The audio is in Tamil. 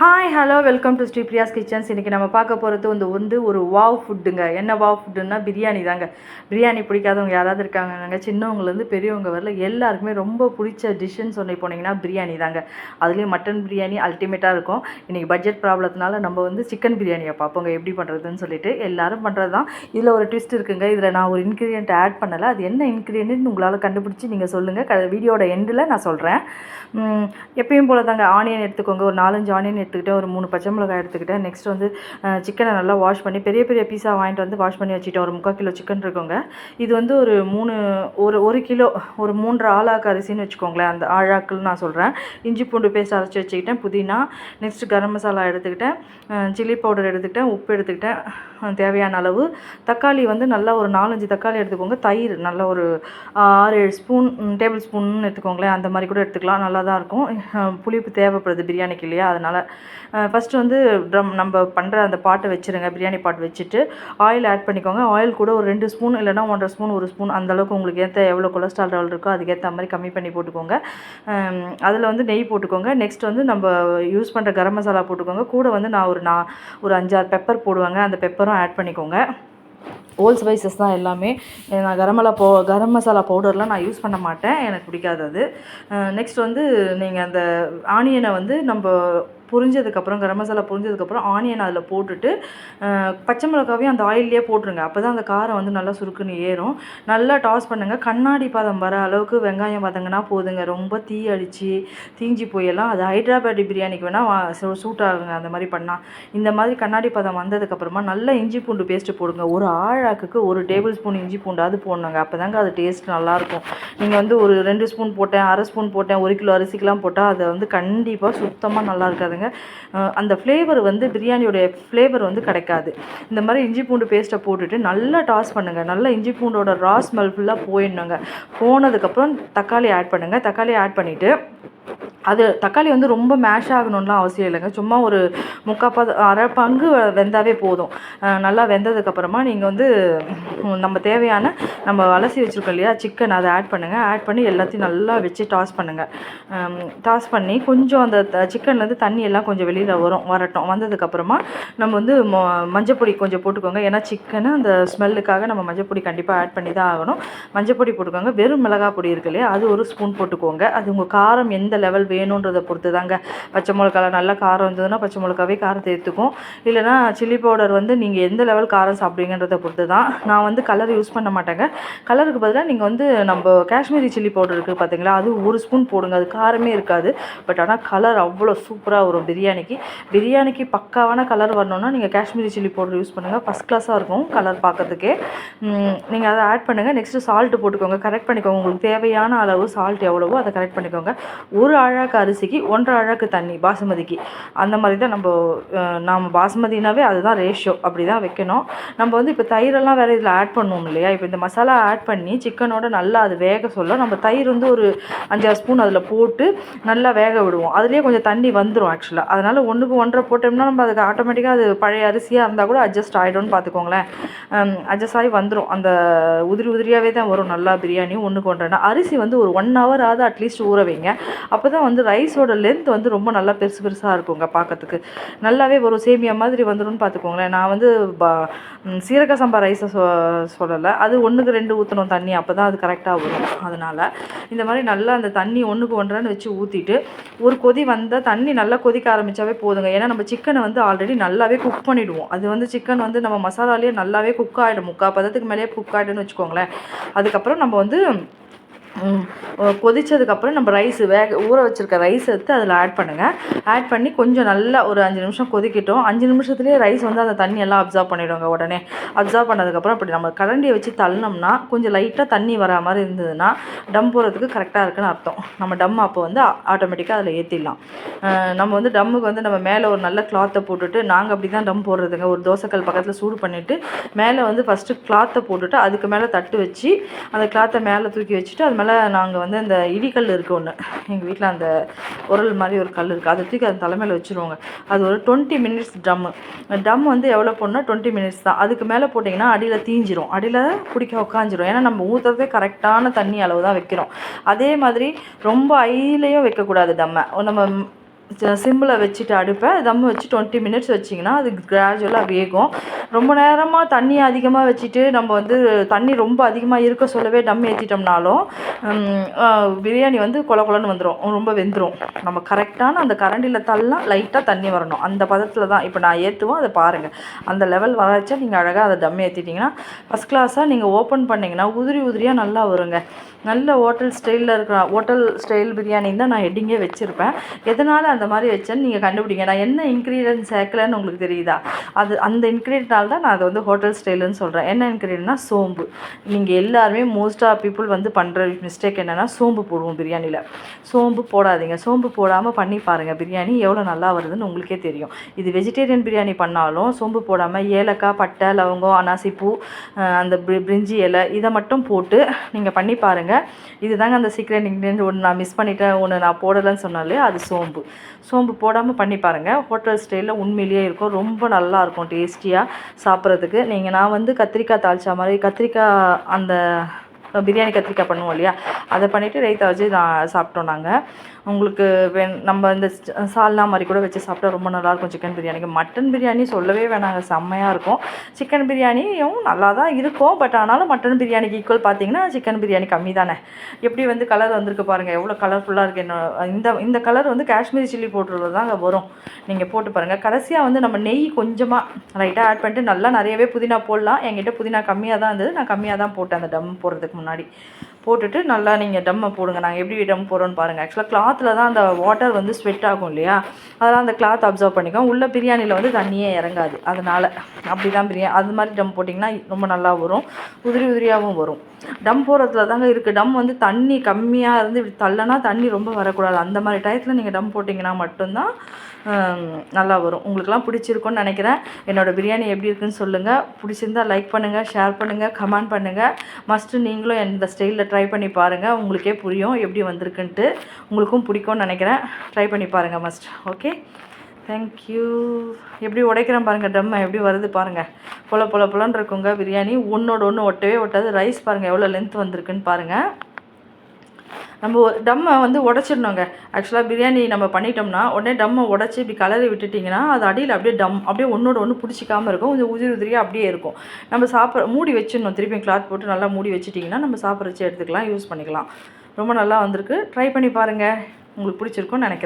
Hi hello welcome to Sri Priya's kitchens இன்றைக்கி நம்ம பார்க்க போகிறது வந்து வந்து ஒரு வாவ் ஃபுட்டுங்க என்ன வாவ் ஃபுட்டுன்னா பிரியாணி தாங்க. பிரியாணி பிடிக்காதவங்க யாராவது இருக்காங்கங்க சின்னவங்கலேருந்து பெரியவங்க வரல எல்லாருக்குமே ரொம்ப பிடிச்ச டிஷ்ஷுன்னு சொல்லி போனீங்கன்னா பிரியாணி தாங்க. அதுலேயும் மட்டன் பிரியாணி அல்டிமேட்டாக இருக்கும். இன்றைக்கி பட்ஜெட் ப்ராப்ளத்தினால நம்ம வந்து சிக்கன் பிரியாணியை பார்ப்போங்க எப்படி பண்ணுறதுன்னு சொல்லிட்டு. எல்லாரும் பண்ணுறது தான் இதில் ஒரு ட்விஸ்ட் இருக்குங்க. இதில் நான் ஒரு இன்க்ரீடியன்ட் ஆட் பண்ணலை. அது என்ன இன்க்ரீடியன்ட்னு உங்களால் கண்டுபிடிச்சி நீங்கள் சொல்லுங்கள் க வீடியோட எண்டில் நான் சொல்கிறேன் எப்பயும் போல தாங்க ஆனியன் எடுத்துக்கோங்க. ஒரு நாலஞ்சு ஆனியன் எடுத்துக்கிட்டேன் ஒரு மூணு பச்சை மிளகாய் எடுத்துக்கிட்டேன். நெக்ஸ்ட் வந்து சிக்கனை நல்லா வாஷ் பண்ணி பெரிய பெரிய பீஸாக வாங்கிட்டு வந்து வாஷ் பண்ணி வச்சுட்டேன் ஒரு முக்கால் கிலோ சிக்கன் இருக்கோங்க. இது வந்து ஒரு மூணு ஒரு ஒரு கிலோ ஒரு மூன்று ஆளாக்கு அரிசின்னு வச்சுக்கோங்களேன். அந்த ஆழாக்குன்னு நான் சொல்கிறேன் இஞ்சி பூண்டு பேஸ்ட் அரைச்சி வச்சுக்கிட்டேன். புதினா நெக்ஸ்ட் கரம் மசாலா எடுத்துக்கிட்டேன். சில்லி பவுடர் எடுத்துக்கிட்டேன். உப்பு எடுத்துக்கிட்டேன். தேவையான அளவு. தக்காளி வந்து நல்லா ஒரு நாலஞ்சு தக்காளி எடுத்துக்கோங்க. தயிர் நல்ல ஒரு ஆறு ஏழு ஸ்பூன் டேபிள் ஸ்பூன் எடுத்துக்கோங்களேன். அந்த மாதிரி கூட எடுத்துக்கலாம். நல்லா தான் இருக்கும் புளிப்பு தேவைப்படுது. பிரியாணிக்கு இல்லையா? அதனால் ஃபஸ்ட்டு வந்து ட்ரம் நம்ம பண்ணுற அந்த பாட்டை வச்சுருங்க பிரியாணி பாட் வச்சுட்டு ஆயில் ஆட் பண்ணிக்கோங்க. ஆயில் கூட ஒரு ரெண்டு ஸ்பூன் இல்லைனா ஒன்றரை ஸ்பூன் ஒரு ஸ்பூன் அந்தளவுக்கு உங்களுக்கு ஏற்ற எவ்வளோ கொலஸ்ட்ரால் லெவல் இருக்கோ அதுக்கேற்ற மாதிரி கம்மி பண்ணி போட்டுக்கோங்க. அதில் வந்து நெய் போட்டுக்கோங்க. நெக்ஸ்ட் வந்து நம்ம யூஸ் பண்ணுற கரம் மசாலா போட்டுக்கோங்க. கூட வந்து நான் ஒரு நான் ஒரு அஞ்சாறு பெப்பர் போடுவாங்க. அந்த பெப்பரும் ஆட் பண்ணிக்கோங்க. ஓல் ஸ்பைசஸ் தான் எல்லாமே. நான் கரமலா போ கரம் மசாலா பவுடர்லாம் நான் யூஸ் பண்ண மாட்டேன். எனக்கு பிடிக்காது அது. நெக்ஸ்ட் வந்து நீங்கள் அந்த ஆனியனை வந்து நம்ம புரிஞ்சதுக்கப்புறம் கரம் மசாலா புரிஞ்சதுக்கப்புறம் ஆனியன் அதில் போட்டுட்டு பச்சை மிளகாவையும் அந்த ஆயிலே போட்டுருங்க. அப்போ தான் அந்த காரம் வந்து நல்லா சுருக்குன்னு ஏறும். நல்லா டாஸ் பண்ணுங்கள் கண்ணாடி பதம் வர அளவுக்கு வெங்காயம் வதங்கினா போதுங்க. ரொம்ப தீ அடித்து தீஞ்சி போயெல்லாம் அது ஹைட்ராபாடி பிரியாணிக்கு வேணால் சூட் ஆகுங்க. அந்த மாதிரி பண்ணால் இந்த மாதிரி கண்ணாடி பதம் வந்ததுக்கப்புறமா நல்லா இஞ்சி பூண்டு பேஸ்ட்டு போடுங்க. ஒரு ஆழாக்குக்கு ஒரு டேபிள் ஸ்பூன் இஞ்சி பூண்டாவது போடணுங்க. அப்போ தாங்க அது டேஸ்ட் நல்லாயிருக்கும் நீங்கள் வந்து ஒரு ரெண்டு ஸ்பூன் போட்டேன் அரை ஸ்பூன் போட்டேன் ஒரு கிலோ அரிசிக்கெலாம் போட்டால் அதை வந்து கண்டிப்பாக சுத்தமாக நல்லா இருக்காதுங்க. அந்த ஃப்ளேவர் வந்து பிரியாணியோடைய ஃப்ளேவர் வந்து கிடைக்காது. இந்த மாதிரி இஞ்சி பூண்டு பேஸ்ட்டை போட்டுட்டு நல்லா டாஸ் பண்ணுங்கள் நல்லா இஞ்சி பூண்டோட ரா ஸ்மெல் ஃபுல்லாக போயிடணுங்க. போனதுக்கப்புறம் தக்காளி ஆட் பண்ணுங்கள் தக்காளி ஆட் பண்ணிவிட்டு அது தக்காளி வந்து ரொம்ப மேஷ் ஆகணும்லாம் அவசியம் இல்லைங்க. சும்மா ஒரு முக்கால் பத அரை பங்கு வெந்தாவே போதும். நல்லா வெந்ததுக்கப்புறமா நீங்கள் வந்து நம்ம தேவையான நம்ம அலசி வச்சுருக்கோம் இல்லையா சிக்கன் அதை ஆட் பண்ணுங்கள் ஆட் பண்ணி எல்லாத்தையும் நல்லா வச்சு டாஸ் பண்ணுங்கள் டாஸ் பண்ணி கொஞ்சம் அந்த சிக்கன்லேருந்து தண்ணி எல்லாம் கொஞ்சம் வெளியில் வரும் வரட்டும். வந்ததுக்கப்புறமா நம்ம வந்து மஞ்சப்பொடி கொஞ்சம் போட்டுக்கோங்க. ஏன்னா சிக்கனு அந்த ஸ்மெல்லுக்காக நம்ம மஞ்சப்பொடி கண்டிப்பாக ஆட் பண்ணி தான் ஆகணும். மஞ்சப்பொடி போட்டுக்கோங்க. வெறும் மிளகா பொடி இருக்கு இல்லையா அது ஒரு ஸ்பூன் போட்டுக்கோங்க. அது உங்கள் காரம் எந்த லெவல் வே வேணுன்றதை பொறுத்து தாங்க பச்சை மிளகாவில் நல்லா காரம் இருந்ததுன்னா பச்சை மிளகாவே காரத்தை எடுத்துக்கும் இல்லைனா சில்லி பவுடர் வந்து நீங்கள் எந்த லெவல் காரம் சாப்பிடுவீங்கன்றதை பொறுத்து தான் நான் வந்து கலர் யூஸ் பண்ண மாட்டேங்க. கலருக்கு பதிலாக நீங்கள் வந்து நம்ம காஷ்மீரி சில்லி பவுடர் இருக்குது பார்த்தீங்களா அது ஒரு ஸ்பூன் போடுங்க. அது காரமே இருக்காது. பட் ஆனால் கலர் அவ்வளோ சூப்பராக வரும் பிரியாணிக்கு. பிரியாணிக்கு பக்காவான கலர் வரணும்னா நீங்கள் காஷ்மீரி சில்லி பவுடர் யூஸ் பண்ணுங்கள் ஃபஸ்ட் கிளாஸாக இருக்கும் கலர் பார்க்கறதுக்கே நீங்கள் அதை ஆட் பண்ணுங்கள் நெக்ஸ்ட்டு சால்ட்டு போட்டுக்கோங்க. கரெக்ட் பண்ணிக்கோங்க. உங்களுக்கு தேவையான அளவு சால்ட் எவ்வளவோ அதை கரெக்ட் பண்ணிக்கோங்க. ஒரு அழகாக அரிசிக்கு ஒன்றரை அழகு தண்ணி பாசுமதிக்கு. அந்த மாதிரி தான் நம்ம நாம் பாசுமதினாவே அதுதான் ரேஷியோ அப்படி தான் வைக்கணும். நம்ம வந்து இப்போ தயிரெல்லாம் வேறு இதில் ஆட் பண்ணுவோம் இல்லையா? இப்போ இந்த மசாலா ஆட் பண்ணி சிக்கனோட நல்லா அது வேக சொல்ல நம்ம தயிர் வந்து ஒரு அஞ்சாறு ஸ்பூன் அதில் போட்டு நல்லா வேக விடுவோம். அதுலேயே கொஞ்சம் தண்ணி வந்துடும் ஆக்சுவலாக அதனால் ஒன்றுக்கு ஒன்றரை போட்டோம்னா நம்ம அதுக்கு ஆட்டோமேட்டிக்காக அது பழைய அரிசியாக இருந்தால் கூட அட்ஜஸ்ட் ஆகிடும்னு பார்த்துக்கோங்களேன் அட்ஜஸ்ட் ஆகி வந்துடும் அந்த உதிரி உதிரியாகவே தான் வரும். நல்லா பிரியாணி ஒன்றுக்கு ஒன்றரை. அரிசி வந்து ஒரு ஒன் ஹவர் ஆகுது அட்லீஸ்ட் ஊற வைங்க. அப்போ தான் வந்து ரைஸோட லென்த் வந்து ரொம்ப நல்லா பெருசு பெருசாக இருக்குங்க பார்க்கறதுக்கு நல்லாவே வரும் சேமியா மாதிரி வந்துடும்னு பார்த்துக்கோங்களேன் நான் வந்து பா சீரக சம்பா ரைஸை சொ சொல்லலை. அது ஒன்றுக்கு ரெண்டு ஊற்றணும் தண்ணி அப்போ தான் அது கரெக்டாக வரும். அதனால் இந்த மாதிரி நல்லா அந்த தண்ணி ஒன்றுக்கு ஒன்றான்னு வச்சு ஊற்றிட்டு ஒரு கொதி வந்தால் தண்ணி நல்லா கொதிக்க ஆரம்பித்தாவே போதுங்க. ஏன்னா நம்ம சிக்கனை வந்து ஆல்ரெடி நல்லாவே குக் பண்ணிவிடுவோம் அது வந்து சிக்கன் வந்து நம்ம மசாலாலேயே நல்லாவே குக் ஆகிடும் முக்கால் பதத்துக்கு மேலேயே குக் ஆகிடும்னு வச்சுக்கோங்களேன். அதுக்கப்புறம் நம்ம வந்து கொதித்ததுக்கப்புறம் நம்ம ரைஸ் வேக ஊற வச்சுருக்க ரைஸ் எடுத்து அதில் ஆட் பண்ணுங்கள் ஆட் பண்ணி கொஞ்சம் நல்லா ஒரு அஞ்சு நிமிஷம் கொதிக்கிட்டோம். அஞ்சு நிமிஷத்துலேயே ரைஸ் வந்து அந்த தண்ணி எல்லாம் அப்சர்வ் பண்ணிவிடுவாங்க உடனே. அப்சர்வ் பண்ணதுக்கப்புறம் அப்படி நம்ம கரண்டியை வச்சு தள்ளினோம்னா கொஞ்சம் லைட்டாக தண்ணி வரா மாதிரி இருந்ததுன்னா டம் போகிறதுக்கு கரெக்டாக இருக்குன்னு அர்த்தம். நம்ம டம் அப்போ வந்து ஆட்டோமேட்டிக்காக அதில் ஏற்றிடலாம் நம்ம வந்து டம்முக்கு வந்து நம்ம மேலே ஒரு நல்ல கிளாத்தை போட்டுட்டு நாங்கள் அப்படி தான் டம் போடுறதுங்க. ஒரு தோசைக்கல் பக்கத்தில் சூடு பண்ணிவிட்டு மேலே வந்து ஃபஸ்ட்டு கிளாத்தை போட்டுட்டு அதுக்கு மேலே தட்டு வச்சு அந்த கிளாத்தை மேலே தூக்கி வச்சுட்டு அது மேலே நாங்கள் வந்து அந்த இடிக்கல் இருக்குது ஒன்று எங்கள் வீட்டில் அந்த உரல் மாதிரி ஒரு கல் இருக்குது அதை தூக்கி அந்த தலைமையில் வச்சுருவோங்க. அது ஒரு டுவெண்ட்டி மினிட்ஸ் ட்ரம்மு ட்ரம் வந்து எவ்வளோ போடணும் டுவெண்ட்டி மினிட்ஸ் தான். அதுக்கு மேலே போட்டிங்கன்னா அடியில் தீஞ்சிரும். அடியில் பிடிக்க உட்காந்துரும் ஏன்னா நம்ம ஊற்றுறதே கரெக்டான தண்ணி அளவு தான் வைக்கிறோம். அதே மாதிரி ரொம்ப ஐலையும் வைக்கக்கூடாது டம்மை நம்ம சிம்மில் வச்சுட்டு அடுப்பை தம் வச்சு டுவெண்ட்டி மினிட்ஸ் வச்சிங்கன்னா அது கிராஜுவலாக வேகும். ரொம்ப நேரமாக தண்ணி அதிகமாக வச்சுட்டு நம்ம வந்து தண்ணி ரொம்ப அதிகமாக இருக்க சொல்லவே டம் ஏற்றிட்டோம்னாலும் பிரியாணி வந்து கொல கொலன்னு வந்துடும் ரொம்ப வெந்துடும் நம்ம கரெக்டான அந்த கரண்டியில் தள்ளலாம் லைட்டாக தண்ணி வரணும். அந்த பதத்தில் தான். இப்போ நான் ஏற்றுவோம் அதை பாருங்கள் அந்த லெவல் வரச்சா நீங்கள் அழகாக அதை டம் ஏற்றிட்டிங்கன்னா ஃபஸ்ட் கிளாஸாக நீங்கள் ஓப்பன் பண்ணிங்கன்னா உதிரி உதிரியாக நல்லா வருங்க. நல்ல ஹோட்டல் ஸ்டைலில் இருக்கிற ஹோட்டல் ஸ்டைல் பிரியாணி தான் நான் ஹெட்டிங்கே வச்சுருப்பேன். எதனால் அந்த மாதிரி வச்சேன்னு நீங்கள் கண்டுபிடிங்க. நான் என்ன இன்க்ரீடியன்ட் சேர்க்கலன்னு உங்களுக்கு தெரியுதா? அது அந்த இன்க்ரீடியன்டால் தான் நான் அதை வந்து ஹோட்டல் ஸ்டைலுன்னு சொல்கிறேன் என்ன இன்க்ரீடியன்ட்னா சோம்பு. நீங்கள் எல்லாருமே மோஸ்ட் ஆஃப் பீப்புள் வந்து பண்ணுற மிஸ்டேக் என்னென்னா சோம்பு போடுவோம் பிரியாணியில் சோம்பு போடாதீங்க. சோம்பு போடாமல் பண்ணி பாருங்கள் பிரியாணி எவ்வளோ நல்லா வருதுன்னு உங்களுக்கே தெரியும். இது வெஜிடேரியன் பிரியாணி பண்ணாலும் சோம்பு போடாமல் ஏலக்காய் பட்டை லவங்கம் அனாசிப்பூ அந்த பிரிஞ்சி இலை இதை மட்டும் போட்டு நீங்கள் பண்ணி பாருங்கள் இதுதாங்க அந்த சீக்ரெட் இன்க்ரீடியன்ட் ஒன்று நான் மிஸ் பண்ணிட்டேன். ஒன்று நான் போடலைன்னு சொன்னாலே அது சோம்பு. சோம்பு போடாமல் பண்ணி பாருங்கள் ஹோட்டல் ஸ்டைலில் உண்மையிலேயே இருக்கும். ரொம்ப நல்லா இருக்கும். டேஸ்டியாக சாப்பிட்றதுக்கு. நீங்கள் நான் வந்து கத்திரிக்காய் தாளிச்சா மாதிரி கத்திரிக்காய் அந்த பிரியாணி கத்திரிக்காய் பண்ணுவோம் இல்லையா? அதை பண்ணிவிட்டு ரைத்தா வச்சு நான் சாப்பிட்டோம் நாங்கள் உங்களுக்கு நம்ம இந்த சால்னா மாதிரி கூட வச்சு சாப்பிட்டா ரொம்ப நல்லாயிருக்கும் சிக்கன் பிரியாணிக்கு. மட்டன் பிரியாணி சொல்லவே வேணாங்க செம்மையாக இருக்கும். சிக்கன் பிரியாணியும் நல்லா தான் இருக்கும் பட் ஆனாலும் மட்டன் பிரியாணிக்கு ஈக்குவல் பார்த்தீங்கன்னா சிக்கன் பிரியாணி கம்மி தானே எப்படி வந்து கலர் வந்திருக்கு பாருங்கள் எவ்வளோ கலர்ஃபுல்லாக இருக்குது என்ன இந்த இந்த கலர் வந்து காஷ்மீரி சில்லி போட்டுறது தாங்க வரும். நீங்கள் போட்டு பாருங்கள் கடைசியாக வந்து நம்ம நெய் கொஞ்சமாக லைட்டாக ஆட் பண்ணிட்டு நல்லா நிறையவே புதினா போடலாம். என்கிட்ட புதினா கம்மியாக தான் இருந்தது. நான் கம்மியாக தான் போட்டேன் அந்த டம் போடுறதுக்கு முன்னாடி. போட்டுட்டு நல்லா நீங்கள் டம்மை போடுங்க. நாங்கள் எப்படி டம் போடுறோன்னு பாருங்கள் ஆக்சுவலாக கிளாத்தில் தான் அந்த வாட்டர் வந்து ஸ்வெட் ஆகும் இல்லையா? அதெல்லாம் அந்த கிளாத் அப்சர்வ் பண்ணிக்கோம். உள்ள பிரியாணியில் வந்து தண்ணியே இறங்காது. அதனால் அப்படி தான் பிரியாணி அது மாதிரி டம் போட்டிங்கன்னா ரொம்ப நல்லா வரும். உதிரி உதிரியாகவும் வரும். டம் போடுறதுல தாங்க இருக்குது டம் வந்து தண்ணி கம்மியாக இருந்து இப்படி தள்ளனா தண்ணி ரொம்ப வரக்கூடாது. அந்த மாதிரி டயத்தில் நீங்கள் டம் போட்டிங்கன்னா மட்டும்தான் நல்லா வரும். உங்களுக்குலாம் பிடிச்சிருக்குன்னு நினைக்கிறேன். என்னோடய பிரியாணி எப்படி இருக்குன்னு சொல்லுங்கள் பிடிச்சிருந்தா லைக் பண்ணுங்கள் ஷேர் பண்ணுங்கள் கமெண்ட் பண்ணுங்கள் மஸ்ட்டு நீங்களும் இந்த ஸ்டைலில் ட்ரை பண்ணி பாருங்கள் உங்களுக்கே புரியும் எப்படி வந்திருக்குன்ட்டு. உங்களுக்கும் பிடிக்கும்னு நினைக்கிறேன். ட்ரை பண்ணி பாருங்கள் மஸ்ட் ஓகே தேங்க்யூ எப்படி உடைக்கிறேன் பாருங்கள் டம்மை எப்படி வருது பாருங்கள் பொல பொல பொலன்னு இருக்குங்க. பிரியாணி ஒன்றோட ஒன்று ஒட்டவே ஒட்டாது. ரைஸ் பாருங்கள் எவ்வளோ லென்த் வந்திருக்குன்னு பாருங்கள் நம்ம டம்மை வந்து உடச்சிடணுங்க. ஆக்சுவலாக பிரியாணி நம்ம பண்ணிட்டோம்னா உடனே டம்மை உடச்சி இப்படி கலரி விட்டுட்டிங்கன்னா அது அடியில் அப்படியே டம் அப்படியே ஒன்றோட ஒன்று பிடிச்சிக்காமல் இருக்கும். கொஞ்சம் உதிரி உதிரியாக அப்படியே இருக்கும். நம்ம சாப்பிட்ற மூடி வச்சிடணும். திருப்பியும் கிளாத் போட்டு நல்லா மூடி வச்சிட்டிங்கன்னா நம்ம சாப்பிட்றச்சு எடுத்துக்கலாம் யூஸ் பண்ணிக்கலாம். ரொம்ப நல்லா வந்திருக்கு. ட்ரை பண்ணி பாருங்கள் உங்களுக்கு பிடிச்சிருக்கும்னு நினைக்கிறேன்.